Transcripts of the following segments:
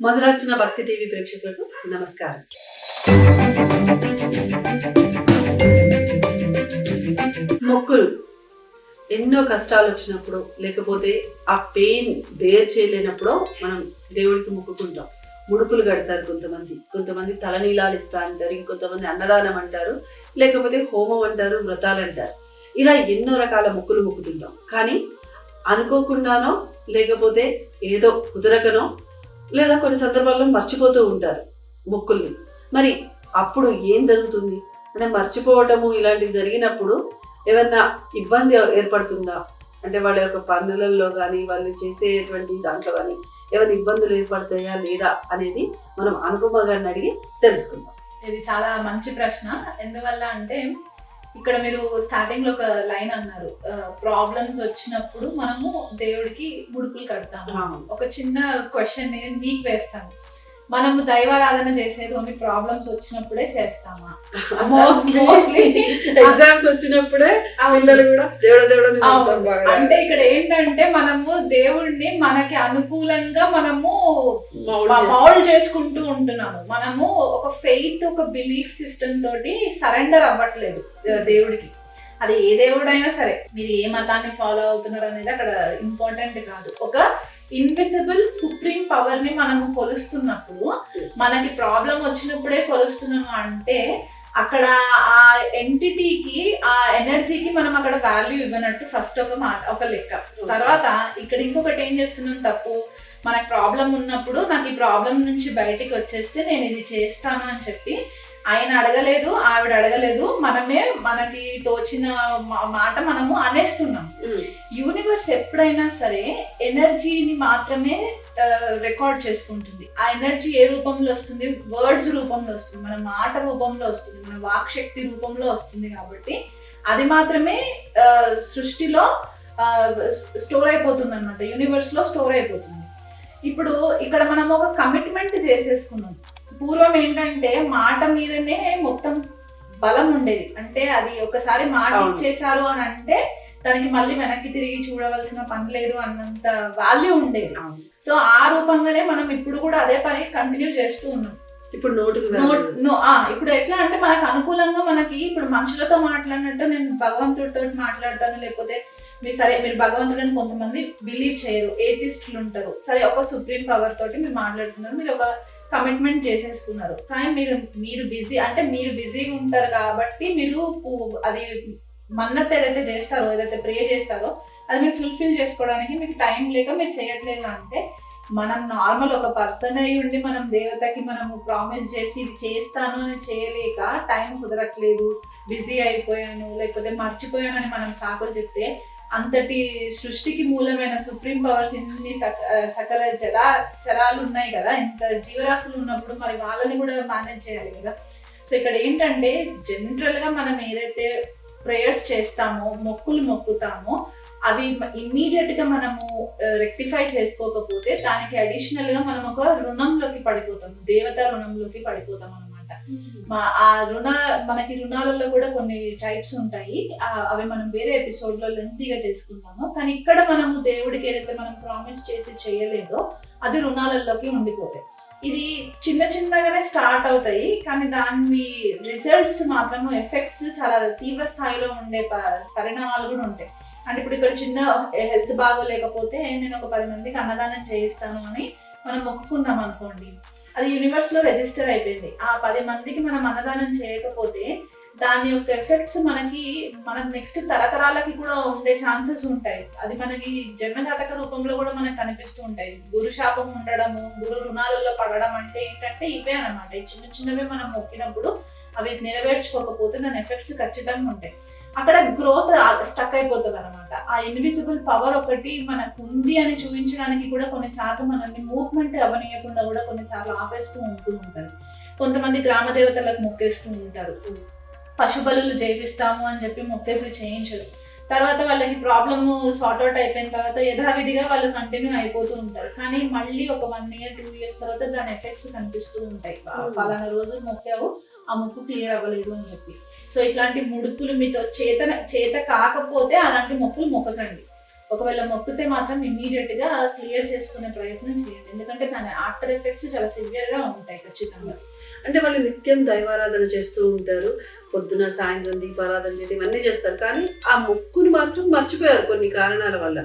మధురార్చన భక్తి టీవీ ప్రేక్షకులకు నమస్కారం. మొక్కులు. ఎన్నో కష్టాలు వచ్చినప్పుడు లేకపోతే ఆ పెయిన్ బేర్ చేయలేనప్పుడు మనం దేవుడికి మొక్కుకుంటాం. ముడుపులు కడతారు కొంతమంది. కొంతమంది తలనీలాలు ఇస్తా అంటారు ఇంకొంతమంది అన్నదానం అంటారు లేకపోతే హోమం అంటారు వ్రతాలు అంటారు. ఇలా ఎన్నో రకాల మొక్కులు మొక్కుతుంటాం. కానీ అనుకోకుండానో లేకపోతే ఏదో కుదరకనో లేదా కొన్ని సందర్భాల్లో మర్చిపోతూ ఉంటారు మొక్కుల్ని. మరి అప్పుడు ఏం జరుగుతుంది? అంటే మర్చిపోవటము ఇలాంటివి జరిగినప్పుడు ఏమన్నా ఇబ్బంది ఏర్పడుతుందా? అంటే వాళ్ళ యొక్క పనులలో కానీ వాళ్ళు చేసేటువంటి దాంట్లో కానీ ఏమైనా ఇబ్బందులు ఏర్పడతాయా లేదా అనేది మనం అనుపమ గారిని అడిగి తెలుసుకుందాం. ఇది చాలా మంచి ప్రశ్న. ఎందువల్ల అంటే ఇక్కడ మీరు స్టార్టింగ్లో ఒక లైన్ అన్నారు. ప్రాబ్లమ్స్ వచ్చినప్పుడు మనము దేవుడికి ముడుపులు కడతాము. ఒక చిన్న క్వశ్చన్ నేను మీకు వేస్తాను. మనము దైవారాధన చేసేది ఓన్లీ ప్రాబ్లమ్స్ వచ్చినప్పుడే చేస్తామా? మోస్ట్లీ. ఎగ్జామ్స్ వచ్చినప్పుడే పిల్లలు కూడా దేవుడ దేవుడ అంటే ఇక్కడ ఏంటంటే మనము దేవుడిని మనకి అనుకూలంగా మనము మౌల్డ్ చేసుకుంటూ ఉంటున్నాము. మనము ఒక ఫెయిత్ ఒక బిలీఫ్ సిస్టమ్ తోటి సరెండర్ అవ్వట్లేదు దేవుడికి. అది ఏ దేవుడైనా సరే. మీరు ఏ మతాన్ని ఫాలో అవుతున్నారు అనేది అక్కడ ఇంపార్టెంట్ కాదు. ఒక ఇన్విజిబుల్ సుప్రీం పవర్ని మనము కొలుస్తున్నప్పుడు. మనకి ప్రాబ్లం వచ్చినప్పుడే కొలుస్తున్నాము అంటే అక్కడ ఆ ఎంటిటీకి ఆ ఎనర్జీకి మనం అక్కడ వాల్యూ ఇవ్వనట్టు ఫస్ట్ ఒక మాట ఒక లెక్క. తర్వాత ఇక్కడ ఇంకొకటి ఏం చేస్తున్నాం తప్పు? మనకు ప్రాబ్లం ఉన్నప్పుడు నాకు ఈ ప్రాబ్లం నుంచి బయటికి వచ్చేస్తే నేను ఇది చేస్తాను అని చెప్పి ఆయన అడగలేదు ఆవిడ అడగలేదు. మనమే మనకి తోచిన మా- మాట మనము అనేస్తున్నాం. యూనివర్స్ ఎప్పుడైనా సరే ఎనర్జీని మాత్రమే రికార్డ్ చేసుకుంటుంది. ఆ ఎనర్జీ ఏ రూపంలో వస్తుంది? వర్డ్స్ రూపంలో వస్తుంది. మన మాట రూపంలో వస్తుంది. మన వాక్ శక్తి రూపంలో వస్తుంది కాబట్టి అది మాత్రమే సృష్టిలో స్టోర్ అయిపోతుంది అనమాట యూనివర్స్లో స్టోర్ అయిపోతుంది. ఇప్పుడు ఇక్కడ మనం ఒక కమిట్మెంట్ చేసేసుకున్నాం. పూర్వం ఏంటంటే మాట మీదనే మొత్తం బలం ఉండేది అంటే అది ఒకసారి మాట. ఇచ్చేసారు అని అంటే దానికి మళ్ళీ వెనక్కి తిరిగి చూడవలసిన పని లేదు అన్నంత వాల్యూ ఉండేది. సో ఆ రూపంగానే మనం ఇప్పుడు కూడా అదే పని కంటిన్యూ చేస్తూ ఉన్నాం ఇప్పుడు నోటుకు నో value. నో ఆ, ఇప్పుడు ఎట్లా అంటే మనకు అనుకూలంగా మనకి ఇప్పుడు మనుషులతో మాట్లాడినట్టు నేను భగవంతుడితో మాట్లాడతాను లేకపోతే మీరు సరే మీరు భగవంతుడని కొంతమంది బిలీవ్ చేయరు ఏతిస్టులు ఉంటారు సరే ఒక సుప్రీం పవర్ తోటి మీరు మాట్లాడుతున్నారు మీరు ఒక కమిట్మెంట్ చేసేసుకున్నారు. కానీ మీరు మీరు బిజీ అంటే మీరు బిజీగా ఉంటారు కాబట్టి మీరు అది మన్నత్ ఏదైతే చేస్తారో ఏదైతే ప్రే చేస్తారో అది మీరు ఫుల్ఫిల్ చేసుకోవడానికి మీకు టైం లేక మీరు చేయట్లేదు అంటే మనం నార్మల్ ఒక పర్సన్ అయి ఉండి మనం దేవతకి మనము ప్రామిస్ చేసి ఇది చేస్తాను అని చేయలేక టైం కుదరట్లేదు బిజీ అయిపోయాను లేకపోతే మర్చిపోయానని మనం సాకులు చెప్తే అంతటి సృష్టికి మూలమైన సుప్రీం పవర్స్ ఇన్ని సక సకల జరా చరాలు ఉన్నాయి కదా. ఇంత జీవరాశులు ఉన్నప్పుడు మరి వాళ్ళని కూడా మేనేజ్ చేయాలి కదా. సో ఇక్కడ ఏంటంటే జనరల్గా మనం ఏదైతే ప్రేయర్స్ చేస్తామో మొక్కులు మొక్కుతామో అవి ఇమ్మీడియట్గా మనము రెక్టిఫై చేసుకోకపోతే దానికి అడిషనల్గా మనం ఒక రుణంలోకి పడిపోతాం దేవత రుణంలోకి పడిపోతాం అనమాట ఆ రుణ మనకి రుణాలలో కూడా కొన్ని టైప్స్ ఉంటాయి. అవి మనం వేరే ఎపిసోడ్లో లెంతీగా చేసుకుంటాము కానీ ఇక్కడ మనము దేవుడికి ఏదైతే మనం ప్రామిస్ చేసి చేయలేదో అది రుణాలలోకి ఉండిపోతాయి. ఇది చిన్న చిన్నగానే స్టార్ట్ అవుతాయి. కానీ దాని రిజల్ట్స్ మాత్రము ఎఫెక్ట్స్ చాలా తీవ్ర స్థాయిలో ఉండే ప- పరిణామాలు కూడా ఉంటాయి. అంటే ఇప్పుడు ఇక్కడ చిన్న హెల్త్ బాగోలేకపోతే నేను ఒక పది మందికి అన్నదానం చేయిస్తాను అని మనం మొక్కుకున్నాం అనుకోండి. అది యూనివర్స్లో రిజిస్టర్ అయిపోయింది. ఆ పది మందికి మనం అన్నదానం చేయకపోతే దాని యొక్క ఎఫెక్ట్స్ మనకి మన నెక్స్ట్ తరతరాలకి కూడా ఉండే ఛాన్సెస్ ఉంటాయి. అది మనకి జన్మజాతక రూపంలో కూడా మనకు కనిపిస్తూ ఉంటాయి. గురు శాపం ఉండడము గురు రుణాలలో పడడం అంటే ఏంటంటే ఇవే అనమాట చిన్న చిన్నవి మనం మొక్కినప్పుడు అవి నెరవేర్చుకోకపోతే దాని ఎఫెక్ట్స్ ఖచ్చితంగా ఉంటాయి. అక్కడ గ్రోత్ స్టక్ అయిపోతుంది అనమాట ఆ ఇన్విజిబుల్ పవర్ ఒకటి మనకు ఉంది అని చూపించడానికి కూడా కొన్నిసార్లు మనల్ని మూవ్మెంట్ అవ్వనీయకుండా కూడా కొన్నిసార్లు ఆపేస్తూ ఉంటూ ఉంటారు. కొంతమంది గ్రామ దేవతలకు మొక్కేస్తూ ఉంటారు. పశుబలులు జయిస్తాము అని చెప్పి మొక్కేసి చేయించరు. తర్వాత వాళ్ళకి ప్రాబ్లమ్ సార్ట్ అవుట్ అయిపోయిన తర్వాత యథావిధిగా వాళ్ళు కంటిన్యూ అయిపోతూ ఉంటారు. కానీ మళ్ళీ ఒక వన్ ఇయర్ టూ ఇయర్స్ తర్వాత దాని ఎఫెక్ట్స్ కనిపిస్తూ ఉంటాయి. Hmm. పలానా రోజు మొక్కావు ఆ ముక్కు క్లియర్ అవ్వలేదు అని చెప్పి. సో ఇట్లాంటి ముడుపులు మీతో చేత చేత కాకపోతే అలాంటి మొక్కులు మొక్కకండి. ఒకవేళ మొక్కితే మాత్రం ఇమ్మీడియట్గా క్లియర్ చేసుకునే ప్రయత్నం చేయండి. ఎందుకంటే దాని ఆఫ్టర్ ఎఫెక్ట్స్ చాలా సివియర్గా ఉంటాయి ఖచ్చితంగా. అంటే వాళ్ళు నిత్యం దైవారాధన చేస్తూ ఉంటారు పొద్దున సాయంత్రం దీపారాధన చేయడం ఇవన్నీ చేస్తారు కానీ ఆ మొక్కును మాత్రం మర్చిపోయారు కొన్ని కారణాల వల్ల.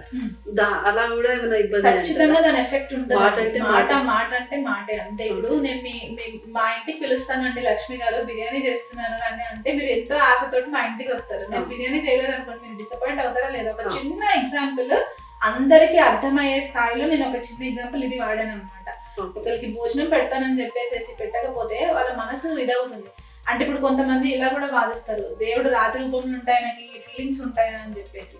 దా అలా కూడా ఏమైనా ఇబ్బంది ఖచ్చితంగా దాని ఎఫెక్ట్ ఉంటుంది మాట అంటే మాట మాటే. అంటే మాటే అంతే ఇప్పుడు నేను మీ మీ- ఇంటికి పిలుస్తానండి లక్ష్మి గారు బిర్యానీ చేస్తున్నాను అని అంటే మీరు ఎంతో ఆశతోటి మా ఇంటికి వస్తారు నేను. బిర్యానీ చేయలేదు అనుకోండి మీరు డిసప్పాయింట్ అవుతారా లేదా ఒక. చిన్న ఎగ్జాంపుల్ అందరికి అర్థమయ్యే స్థాయిలో నేను ఒక చిన్న ఎగ్జాంపుల్ ఇది వాడాను అనమాట. ఒకరికి భోజనం పెడతానని చెప్పేసి పెట్టకపోతే వాళ్ళ మనసు ఇదవుతుంది. అంటే ఇప్పుడు కొంతమంది ఇలా కూడా వాదిస్తారు. దేవుడు రాత్రి రూపంలో ఉంటాయి నాకు ఫీలింగ్స్ ఉంటాయా అని చెప్పేసి.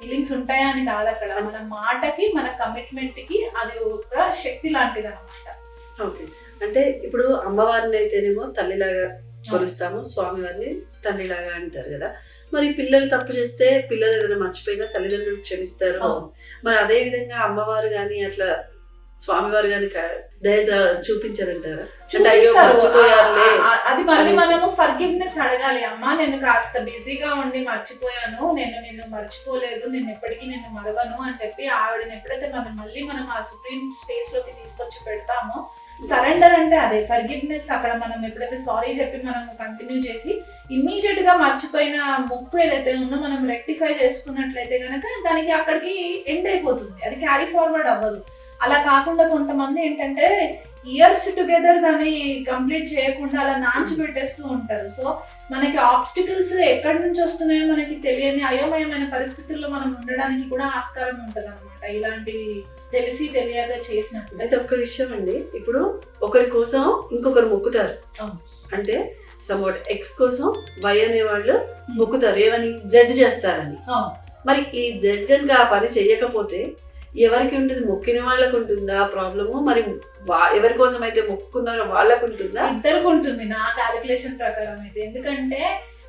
ఫీలింగ్స్ ఉంటాయా అని కాదు అక్కడ. మన మాటకి మన కమిట్మెంట్కి అది ఒక శక్తి లాంటిది అనమాట ఓకే. అంటే ఇప్పుడు అమ్మవారిని అయితేనేమో తల్లిలాగా కొలుస్తాము స్వామివారిని తండ్రిలాగా అంటారు కదా. మరి పిల్లలు తప్పు చేస్తే పిల్లలు ఏదైనా మర్చిపోయినా తల్లిదండ్రులు క్షమిస్తారు. మరి అదే విధంగా అమ్మవారు కానీ అట్లా స్వామివారు కానీ దయ చూపించారంటారా? అది మళ్ళీ. మనము ఫర్గివ్నెస్ అడగాలి. అమ్మా నేను కాస్త బిజీగా ఉండి మర్చిపోయాను. నేను నిన్ను మర్చిపోలేదు. నేను ఎప్పటికీ నిన్ను మరవను అని చెప్పి ఆవిడని ఎప్పుడైతే మనం మళ్ళీ మనం ఆ సుప్రీం స్పేస్లోకి తీసుకొచ్చి పెడతామో సరెండర్ అంటే అదే. ఫర్గివ్నెస్ అక్కడ మనం ఎప్పుడైతే సారీ చెప్పి మనం కంటిన్యూ చేసి ఇమ్మీడియట్గా మర్చిపోయిన ముక్కు ఏదైతే ఉందో మనం రెక్టిఫై చేసుకున్నట్లయితే కనుక దానికి అక్కడికి ఎండ్ అయిపోతుంది. అది క్యారీ ఫార్వర్డ్ అవ్వదు. అలా కాకుండా కొంతమంది ఏంటంటే ఇయర్స్ టుగెదర్ దాన్ని కంప్లీట్ చేయకుండా అలా నాంచి పెట్టేస్తూ ఉంటారు. సో మనకి ఆబ్స్టికల్స్ ఎక్కడి నుంచి వస్తున్నాయో మనకి తెలియని అయోమయమైన పరిస్థితుల్లో మనం ఉండడానికి కూడా ఆస్కారం ఉంటుంది అనమాట ఇలాంటివి తెలిసి తెలియక చేసినప్పుడు. అయితే ఒక్క విషయం అండి. ఇప్పుడు ఒకరి కోసం ఇంకొకరు మొక్కుతారు. అంటే సమ్వాట్ ఎక్స్ కోసం వై అనే వాళ్ళు మొక్కుతారు. ఏమని? జడ్ చేస్తారని. మరి ఈ జడ్ కనుక ఆ పని చేయకపోతే ఎవరికి ఉంటుంది? మొక్కిన వాళ్ళకు ఉంటుందా ప్రాబ్లము? మరి ఎవరి కోసం అయితే మొక్కున్నారో వాళ్ళకు ఉంటుందా? ఇద్దరికి ఉంటుంది నా క్యాలిక్యులేషన్ ప్రకారం అయితే. ఎందుకంటే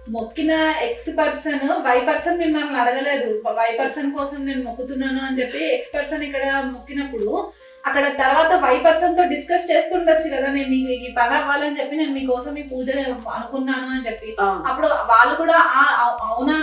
మొక్కిన ఎక్స్ పర్సన్ వై పర్సన్ మిమ్మల్ని అడగలేదు. వై పర్సన్ కోసం నేను మొక్కుతున్నాను అని చెప్పి ఎక్స్ పర్సన్ ఇక్కడ మొక్కినప్పుడు అక్కడ తర్వాత వై పర్సన్తో డిస్కస్ చేస్తుండొచ్చు కదా నేను మీకు ఈ పని అవ్వాలని చెప్పి నేను మీకోసం ఈ పూజ అనుకున్నాను అని చెప్పి. అప్పుడు వాళ్ళు కూడా అవునా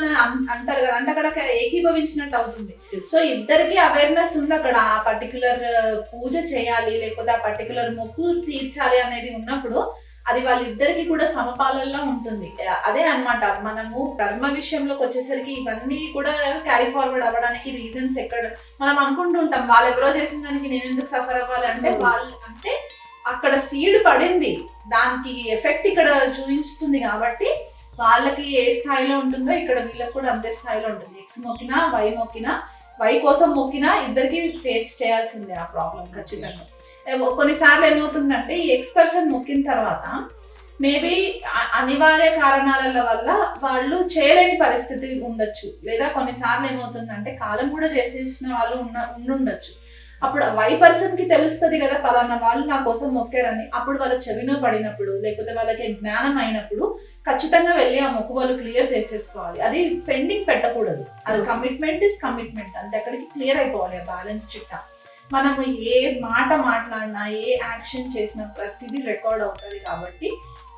అంటారు కదా అంటే అక్కడ ఏకీభవించినట్టు అవుతుంది. సో ఇద్దరికి అవేర్నెస్ ఉంది అక్కడ ఆ పర్టికులర్ పూజ చేయాలి లేకపోతే ఆ పర్టికులర్ మొక్కు తీర్చాలి అనేది ఉన్నప్పుడు అది వాళ్ళిద్దరికి కూడా సమపాలల్లో ఉంటుంది. అదే అన్నమాట. మనము కర్మ విషయంలోకి వచ్చేసరికి ఇవన్నీ కూడా క్యారీ ఫార్వర్డ్ అవ్వడానికి రీజన్స్ ఎక్కడ మనం అనుకుంటుంటాం వాళ్ళు ఎవరో చేసిన దానికి నేను ఎందుకు సఫర్ అవ్వాలి అంటే Hmm. వాళ్ళు అంటే అక్కడ సీడ్ పడింది. దానికి ఎఫెక్ట్ ఇక్కడ చూపిస్తుంది కాబట్టి వాళ్ళకి ఏ స్థాయిలో ఉంటుందో ఇక్కడ వీళ్ళకి కూడా అంతే స్థాయిలో ఉంటుంది. ఎక్స్ మొక్కినా వై మొక్కినా వై కోసం మొక్కినా ఇద్దరికి ఫేస్ చేయాల్సిందే ఆ ప్రాబ్లం ఖచ్చితంగా. కొన్నిసార్లు ఏమవుతుందంటే ఈ ఎక్స్ పర్సన్ మొక్కిన తర్వాత మేబీ అనివార్య కారణాల వల్ల వాళ్ళు చేయలేని పరిస్థితి ఉండొచ్చు. లేదా కొన్నిసార్లు ఏమవుతుందంటే కాలం కూడా చేసేసిన వాళ్ళు ఉన్న ఉండుండొచ్చు. అప్పుడు వై పర్సన్కి తెలుస్తుంది కదా పలానా వాళ్ళు నా కోసం మొక్కారని. అప్పుడు వాళ్ళ చెవిలో పడినప్పుడు లేకపోతే వాళ్ళకి జ్ఞానం అయినప్పుడు ఖచ్చితంగా వెళ్ళి ఆ మొక్కు వాళ్ళు క్లియర్ చేసేసుకోవాలి. అది పెండింగ్ పెట్టకూడదు. అది కమిట్మెంట్ ఇస్ కమిట్మెంట్ అంతే అక్కడికి క్లియర్ అయిపోవాలి ఆ బ్యాలెన్స్ చిట్టా. మనము ఏ మాట మాట్లాడినా ఏ యాక్షన్ చేసినా ప్రతిదీ రికార్డ్ అవుతుంది కాబట్టి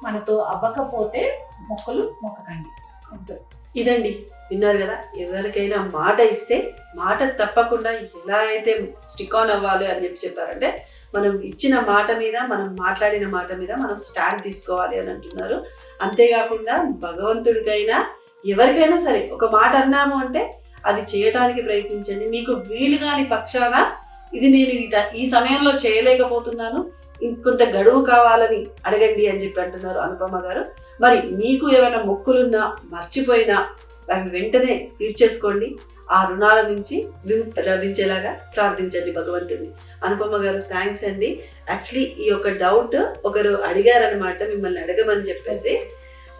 మనతో అవ్వకపోతే మొక్కలు మొక్కకండి. సింపుల్ ఇదండి. విన్నారు కదా? ఎవరికైనా మాట ఇస్తే మాట తప్పకుండా ఎలా అయితే స్టిక్ ఆన్ అవ్వాలి అని చెప్పి చెప్పారంటే మనం ఇచ్చిన మాట మీద మనం మాట్లాడిన మాట మీద మనం స్టాండ్ తీసుకోవాలి అని అంటున్నారు. అంతేకాకుండా భగవంతుడికైనా ఎవరికైనా సరే ఒక మాట అన్నాము అంటే అది చేయటానికి ప్రయత్నించండి. మీకు వీలు కాని పక్షాన ఇది నేను ఈ సమయంలో చేయలేకపోతున్నాను. ఇంకొంత గడువు కావాలని అడగండి అని చెప్పి అంటున్నారు అనుపమ గారు. మరి మీకు ఏమైనా మొక్కులున్నా మర్చిపోయినా అవి వెంటనే తీర్చేసుకోండి ఆ రుణాల నుంచి విముక్తి లభించేలాగా ప్రార్థించండి భగవంతుడిని అనుపమ గారు థ్యాంక్స్ అండి. యాక్చువల్లీ ఈ యొక్క డౌట్ ఒకరు అడిగారనమాట మిమ్మల్ని అడగమని చెప్పేసి.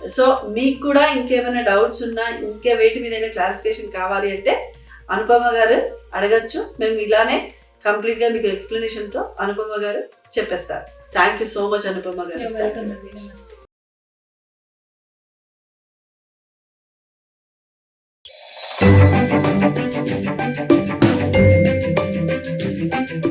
సో మీకు కూడా ఇంకేమైనా డౌట్స్ ఉన్నా ఇంకే వేటి మీద క్లారిఫికేషన్ కావాలి అంటే అనుపమ గారు అడగచ్చు. మేము ఇలానే కంప్లీట్గా మీకు ఎక్స్ప్లెనేషన్తో అనుపమ గారు చెప్పేస్తారు. Thank you so much Anupama garu. నమస్తే